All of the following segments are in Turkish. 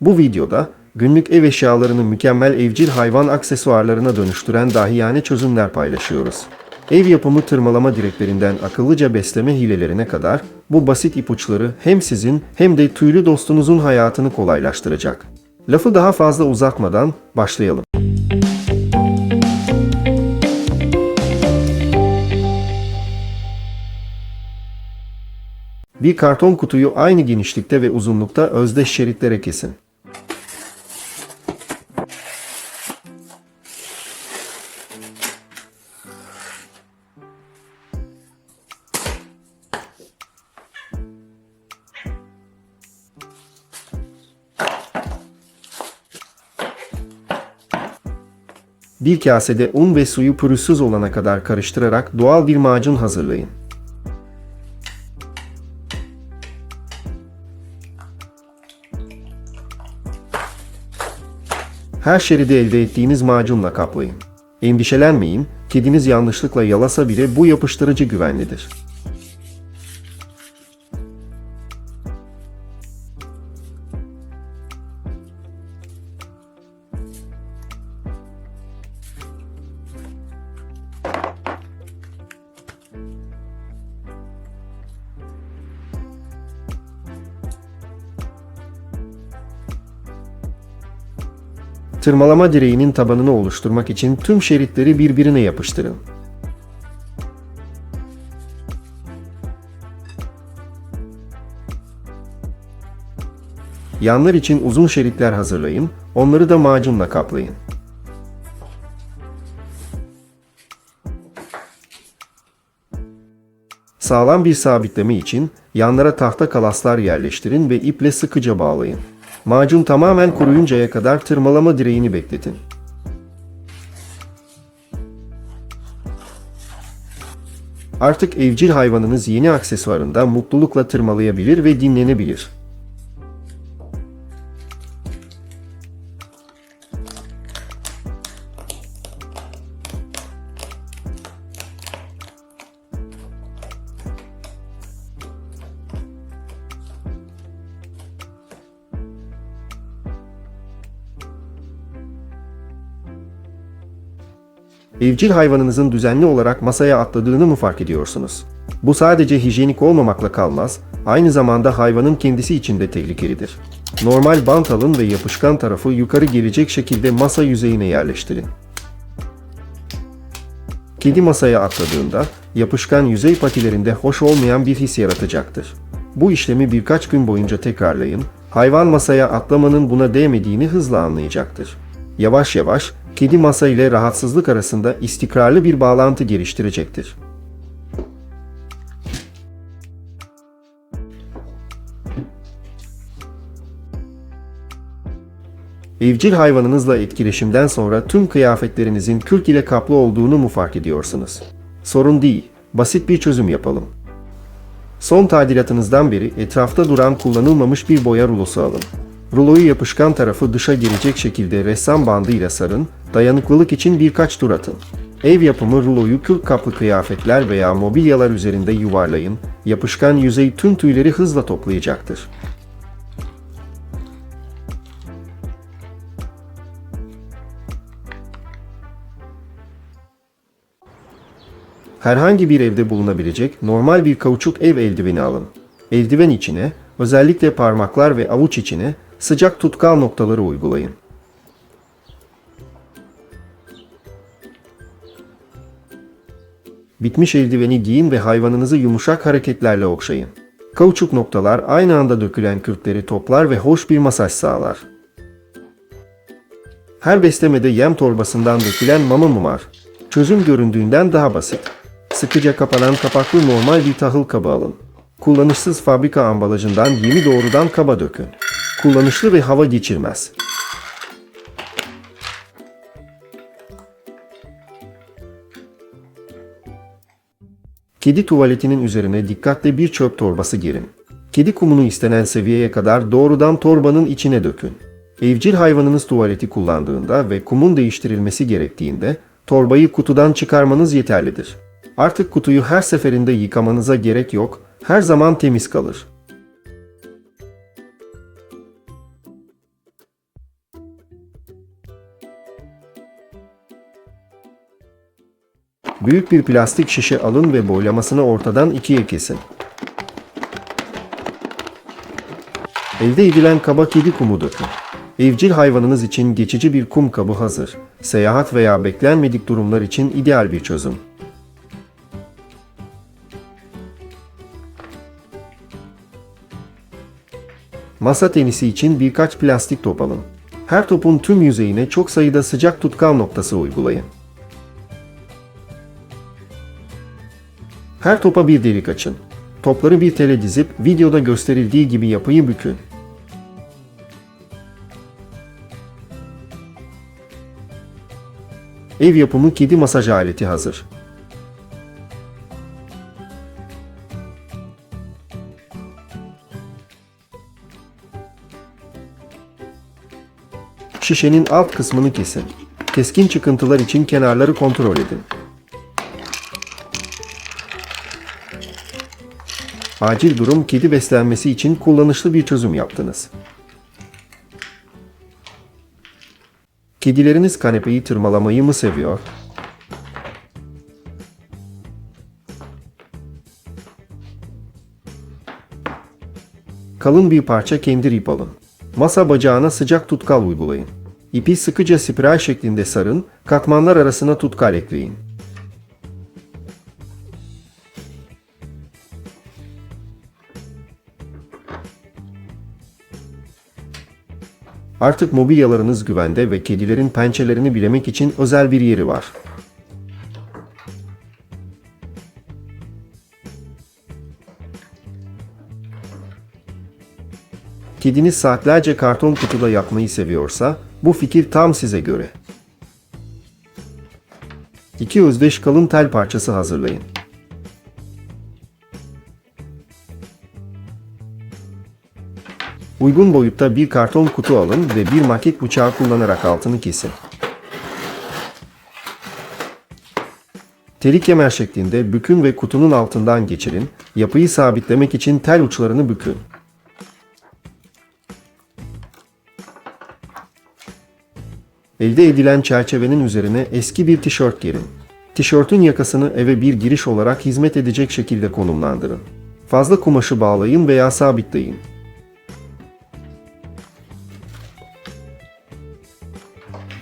Bu videoda günlük ev eşyalarını mükemmel evcil hayvan aksesuarlarına dönüştüren dahiyane çözümler paylaşıyoruz. Ev yapımı tırmalama direklerinden akıllıca besleme hilelerine kadar bu basit ipuçları hem sizin hem de tüylü dostunuzun hayatını kolaylaştıracak. Lafı daha fazla uzatmadan başlayalım. Bir karton kutuyu aynı genişlikte ve uzunlukta özdeş şeritlere kesin. Bir kasede un ve suyu pürüzsüz olana kadar karıştırarak doğal bir macun hazırlayın. Her şeridi elde ettiğiniz macunla kaplayın. Endişelenmeyin, kediniz yanlışlıkla yalasa bile bu yapıştırıcı güvenlidir. Tırmalama direğinin tabanını oluşturmak için tüm şeritleri birbirine yapıştırın. Yanlar için uzun şeritler hazırlayın, onları da macunla kaplayın. Sağlam bir sabitleme için yanlara tahta kalaslar yerleştirin ve iple sıkıca bağlayın. Macun tamamen kuruyuncaya kadar tırmalama direğini bekletin. Artık evcil hayvanınız yeni aksesuarında mutlulukla tırmalayabilir ve dinlenebilir. Evcil hayvanınızın düzenli olarak masaya atladığını mı fark ediyorsunuz? Bu sadece hijyenik olmamakla kalmaz, aynı zamanda hayvanın kendisi için de tehlikelidir. Normal bant alın ve yapışkan tarafı yukarı gelecek şekilde masa yüzeyine yerleştirin. Kedi masaya atladığında yapışkan yüzey patilerinde hoş olmayan bir his yaratacaktır. Bu işlemi birkaç gün boyunca tekrarlayın, hayvan masaya atlamanın buna değmediğini hızla anlayacaktır. Yavaş yavaş kedi masa ile rahatsızlık arasında istikrarlı bir bağlantı geliştirecektir. Evcil hayvanınızla etkileşimden sonra tüm kıyafetlerinizin kürk ile kaplı olduğunu mu fark ediyorsunuz? Sorun değil, basit bir çözüm yapalım. Son tadilatınızdan beri etrafta duran kullanılmamış bir boya rulosu alın. Ruloyu yapışkan tarafı dışa gelecek şekilde ressam bandıyla sarın, dayanıklılık için birkaç tur atın. Ev yapımı ruloyu kürk kaplı kıyafetler veya mobilyalar üzerinde yuvarlayın, yapışkan yüzey tüm tüyleri hızla toplayacaktır. Herhangi bir evde bulunabilecek normal bir kauçuk ev eldiveni alın. Eldiven içine, özellikle parmaklar ve avuç içine sıcak tutkal noktaları uygulayın. Bitmiş eldiveni giyin ve hayvanınızı yumuşak hareketlerle okşayın. Kauçuk noktalar aynı anda dökülen kürkleri toplar ve hoş bir masaj sağlar. Her beslemede yem torbasından dökülen mama mı var? Çözüm göründüğünden daha basit. Sıkıca kapanan kapaklı normal bir tahıl kabı alın. Kullanışsız fabrika ambalajından yemi doğrudan kaba dökün. Kullanışlı ve hava geçirmez. Kedi tuvaletinin üzerine dikkatle bir çöp torbası girin. Kedi kumunu istenen seviyeye kadar doğrudan torbanın içine dökün. Evcil hayvanınız tuvaleti kullandığında ve kumun değiştirilmesi gerektiğinde torbayı kutudan çıkarmanız yeterlidir. Artık kutuyu her seferinde yıkamanıza gerek yok, her zaman temiz kalır. Büyük bir plastik şişe alın ve boylamasını ortadan ikiye kesin. Elde edilen kaba kedi kumu dökün. Evcil hayvanınız için geçici bir kum kabı hazır. Seyahat veya beklenmedik durumlar için ideal bir çözüm. Masa tenisi için birkaç plastik top alın. Her topun tüm yüzeyine çok sayıda sıcak tutkal noktası uygulayın. Her topa bir delik açın. Topları bir tele dizip videoda gösterildiği gibi yapıyı bükün. Ev yapımı kedi masaj aleti hazır. Şişenin alt kısmını kesin. Keskin çıkıntılar için kenarları kontrol edin. Acil durum kedi beslenmesi için kullanışlı bir çözüm yaptınız. Kedileriniz kanepeyi tırmalamayı mı seviyor? Kalın bir parça kendir ip alın. Masa bacağına sıcak tutkal uygulayın. İpi sıkıca spiral şeklinde sarın, katmanlar arasına tutkal ekleyin. Artık mobilyalarınız güvende ve kedilerin pençelerini bilemek için özel bir yeri var. Kediniz saatlerce karton kutuda yatmayı seviyorsa bu fikir tam size göre. İki özdeş kalın tel parçası hazırlayın. Uygun boyutta bir karton kutu alın ve bir maket bıçağı kullanarak altını kesin. Telik kemer şeklinde bükün ve kutunun altından geçirin. Yapıyı sabitlemek için tel uçlarını bükün. Elde edilen çerçevenin üzerine eski bir tişört gerin. Tişörtün yakasını eve bir giriş olarak hizmet edecek şekilde konumlandırın. Fazla kumaşı bağlayın veya sabitleyin.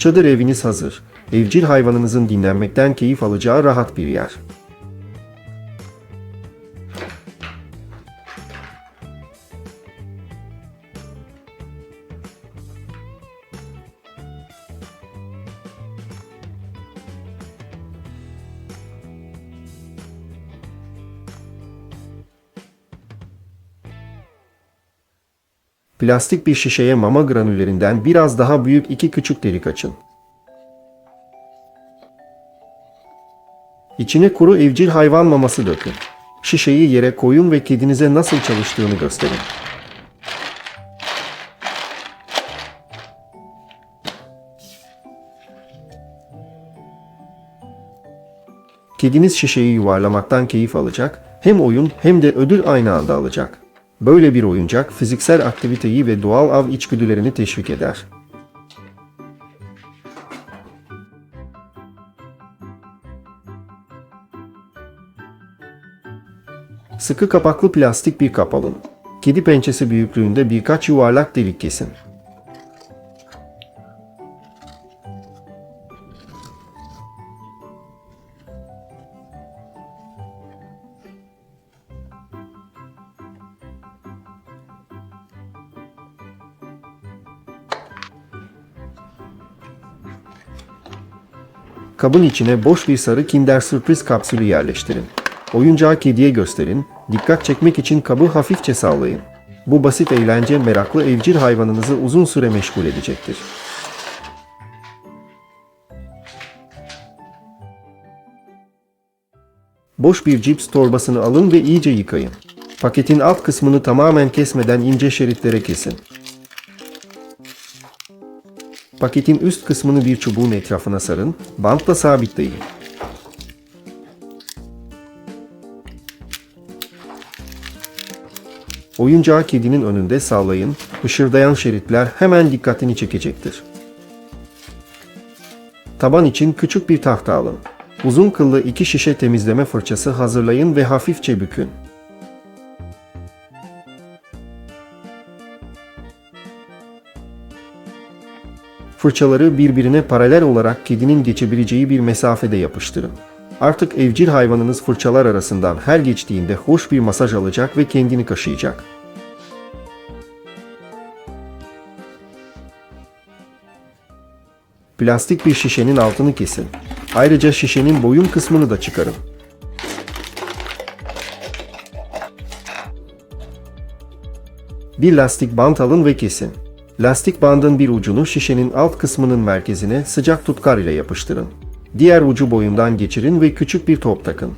Çadır eviniz hazır. Evcil hayvanınızın dinlenmekten keyif alacağı rahat bir yer. Plastik bir şişeye mama granüllerinden biraz daha büyük iki küçük delik açın. İçine kuru evcil hayvan maması dökün. Şişeyi yere koyun ve kedinize nasıl çalıştığını gösterin. Kediniz şişeyi yuvarlamaktan keyif alacak, hem oyun hem de ödül aynı anda alacak. Böyle bir oyuncak fiziksel aktiviteyi ve doğal av içgüdülerini teşvik eder. Sıkı kapaklı plastik bir kap alın. Kedi pençesi büyüklüğünde birkaç yuvarlak delik kesin. Kabın içine boş bir sarı Kinder sürpriz kapsülü yerleştirin. Oyuncağı kediye gösterin, dikkat çekmek için kabı hafifçe sallayın. Bu basit eğlence meraklı evcil hayvanınızı uzun süre meşgul edecektir. Boş bir cips torbasını alın ve iyice yıkayın. Paketin alt kısmını tamamen kesmeden ince şeritlere kesin. Paketin üst kısmını bir çubuğun etrafına sarın, bantla sabitleyin. Oyuncağı kedinin önünde sallayın, ışırdayan şeritler hemen dikkatini çekecektir. Taban için küçük bir tahta alın. Uzun kıllı iki şişe temizleme fırçası hazırlayın ve hafifçe bükün. Fırçaları birbirine paralel olarak kedinin geçebileceği bir mesafede yapıştırın. Artık evcil hayvanınız fırçalar arasından her geçtiğinde hoş bir masaj alacak ve kendini kaşıyacak. Plastik bir şişenin altını kesin. Ayrıca şişenin boyun kısmını da çıkarın. Bir lastik bant alın ve kesin. Lastik bandın bir ucunu şişenin alt kısmının merkezine sıcak tutkar ile yapıştırın. Diğer ucu boyundan geçirin ve küçük bir top takın.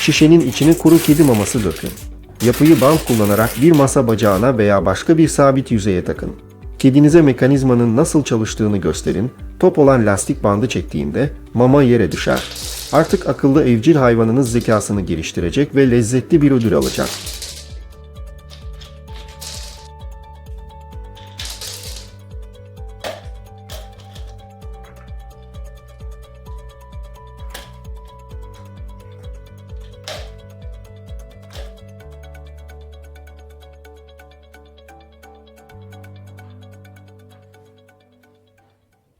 Şişenin içine kuru kedi maması dökün. Yapıyı bant kullanarak bir masa bacağına veya başka bir sabit yüzeye takın. Kedinize mekanizmanın nasıl çalıştığını gösterin. Top olan lastik bandı çektiğinde mama yere düşer. Artık akıllı evcil hayvanınız zekasını geliştirecek ve lezzetli bir ödül alacak.